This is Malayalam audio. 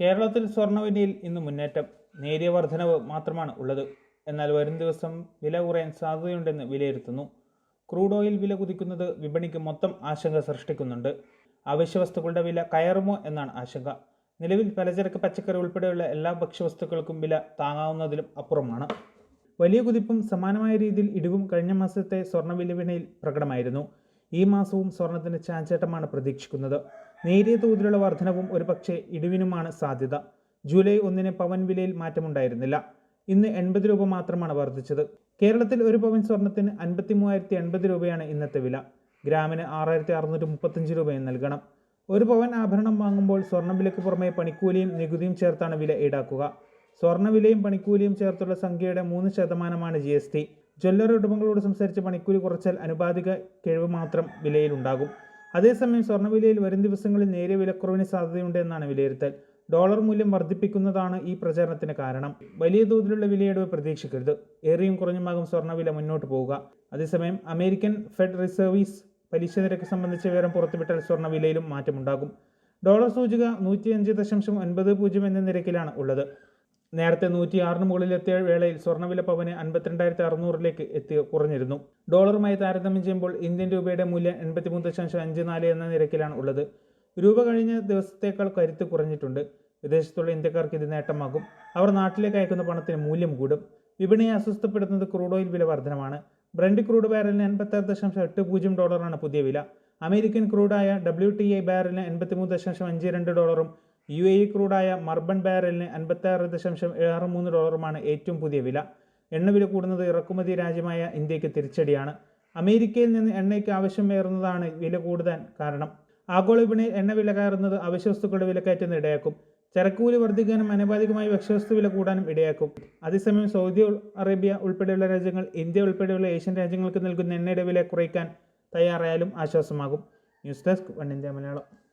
കേരളത്തിൽ സ്വർണവിലയിൽ ഇന്ന് മുന്നേറ്റം. നേരിയ വർധനവ് മാത്രമാണ് ഉള്ളത്. എന്നാൽ വരും ദിവസം വില കുറയാൻ സാധ്യതയുണ്ടെന്ന് വിലയിരുത്തുന്നു. ക്രൂഡ് ഓയിൽ വില കുതിക്കുന്നത് വിപണിക്ക് മൊത്തം ആശങ്ക സൃഷ്ടിക്കുന്നുണ്ട്. അവശ്യവസ്തുക്കളുടെ വില കയറുമോ എന്നാണ് ആശങ്ക. നിലവിൽ പലചരക്ക് പച്ചക്കറി ഉൾപ്പെടെയുള്ള എല്ലാ ഭക്ഷ്യവസ്തുക്കൾക്കും വില താങ്ങാവുന്നതിലും അപ്പുറമാണ്. വലിയ കുതിപ്പും സമാനമായ രീതിയിൽ ഇടിവും കഴിഞ്ഞ മാസത്തെ സ്വർണ വിലവിപണിയിൽ പ്രകടമായിരുന്നു. ഈ മാസവും സ്വർണത്തിന് ചാഞ്ചേട്ടമാണ് പ്രതീക്ഷിക്കുന്നത്. നേരിയ തോതിലുള്ള വർധനവും ഒരുപക്ഷെ ഇടിവിനുമാണ് സാധ്യത. ജൂലൈ ഒന്നിന് പവൻ വിലയിൽ മാറ്റമുണ്ടായിരുന്നില്ല. ഇന്ന് എൺപത് രൂപ മാത്രമാണ് വർദ്ധിച്ചത്. കേരളത്തിൽ ഒരു പവൻ സ്വർണത്തിന് അൻപത്തി മൂവായിരത്തി എൺപത് രൂപയാണ് ഇന്നത്തെ വില. ഗ്രാമിന് ആറായിരത്തി അറുന്നൂറ്റി മുപ്പത്തഞ്ച് രൂപയും നൽകണം. ഒരു പവൻ ആഭരണം വാങ്ങുമ്പോൾ സ്വർണ വിലയ്ക്ക് പുറമെ പണിക്കൂലിയും നികുതിയും ചേർത്താണ് വില ഈടാക്കുക. സ്വർണവിലയും പണിക്കൂലിയും ചേർത്തുള്ള സംഖ്യയുടെ മൂന്ന് ശതമാനമാണ് ജി എസ് ടി. ജ്വല്ലറി ഉടമകളോട് സംസാരിച്ച് പണിക്കൂലി കുറച്ചാൽ അനുപാതിക കിഴിവ് മാത്രം വിലയിലുണ്ടാകും. അതേസമയം സ്വർണവിലയിൽ വരും ദിവസങ്ങളിൽ നേരിയ വിലക്കുറവിന് സാധ്യതയുണ്ട് എന്നാണ് വിലയിരുത്തൽ. ഡോളർ മൂല്യം വർദ്ധിപ്പിക്കുന്നതാണ് ഈ പ്രചാരണത്തിന് കാരണം. വലിയ തോതിലുള്ള വിലയിടിവ് പ്രതീക്ഷിക്കരുത്. ഏറിയും കുറഞ്ഞുമാകും സ്വർണവില മുന്നോട്ട് പോവുക. അതേസമയം അമേരിക്കൻ ഫെഡ് റിസർവീസ് പലിശ നിരക്ക് സംബന്ധിച്ച വിവരം പുറത്തുവിട്ടാൽ സ്വർണവിലയിലും മാറ്റമുണ്ടാകും. ഡോളർ സൂചിക നൂറ്റിയഞ്ച് ദശാംശം ഒൻപത് പൂജ്യം എന്ന നിരക്കിലാണ് ഉള്ളത്. നേരത്തെ നൂറ്റി ആറിന് മുകളിലെത്തിയ വേളയിൽ സ്വർണവില പവന് അൻപത്തിരണ്ടായിരത്തി അറുന്നൂറിലേക്ക് എത്തി കുറഞ്ഞിരുന്നു. ഡോളറുമായി താരതമ്യം ചെയ്യുമ്പോൾ ഇന്ത്യൻ രൂപയുടെ മൂല്യം എൺപത്തിമൂന്ന് ദശാംശം അഞ്ച് നാല് എന്ന നിരക്കിലാണ് ഉള്ളത്. രൂപ കഴിഞ്ഞ ദിവസത്തേക്കാൾ കരുത്ത് കുറഞ്ഞിട്ടുണ്ട്. വിദേശത്തുള്ള ഇന്ത്യക്കാർക്ക് ഇത് നേട്ടമാകും. അവർ നാട്ടിലേക്ക് അയക്കുന്ന പണത്തിന് മൂല്യം കൂടും. വിപണിയെ അസ്വസ്ഥപ്പെടുത്തുന്നത് ക്രൂഡ് ഓയിൽ വില വർധനമാണ്. ബ്രണ്ട് ക്രൂഡ് ബാരലിന് എൺപത്താറ് ദശാംശം എട്ട് പൂജ്യം ഡോളറാണ് പുതിയ വില. അമേരിക്കൻ ക്രൂഡായ ഡബ്ല്യു ടി ഐ ബാരലിന് എൺപത്തിമൂന്ന് ദശാംശം അഞ്ച് രണ്ട് ഡോളറും യു എ ഇ ക്രൂഡായ മർബൺ ബാരലിന് അൻപത്താറ് ദശാംശം ഏഴ് മൂന്ന് ഡോളറുമാണ് ഏറ്റവും പുതിയ വില. എണ്ണവില കൂടുന്നത് ഇറക്കുമതി രാജ്യമായ ഇന്ത്യയ്ക്ക് തിരിച്ചടിയാണ്. അമേരിക്കയിൽ നിന്ന് എണ്ണയ്ക്ക് ആവശ്യം ആവശ്യമേറുന്നതാണ് വില കൂടുതൽ കാരണം. ആഗോള വിപണിയിൽ എണ്ണ വില കയറുന്നത് അവശ്യവസ്തുക്കളുടെ വിലക്കയറ്റം ഇടയാക്കും. ചരക്കൂലി വർദ്ധിക്കാനും അനുപാതികമായി ഭക്ഷ്യവസ്തു വില കൂടാനും ഇടയാക്കും. അതേസമയം സൗദി അറേബ്യ ഉൾപ്പെടെയുള്ള രാജ്യങ്ങൾ ഇന്ത്യ ഉൾപ്പെടെയുള്ള ഏഷ്യൻ രാജ്യങ്ങൾക്ക് നൽകുന്ന എണ്ണയുടെ വില കുറയ്ക്കാൻ തയ്യാറായാലും ആശ്വാസമാകും. News desk one India Malayalam.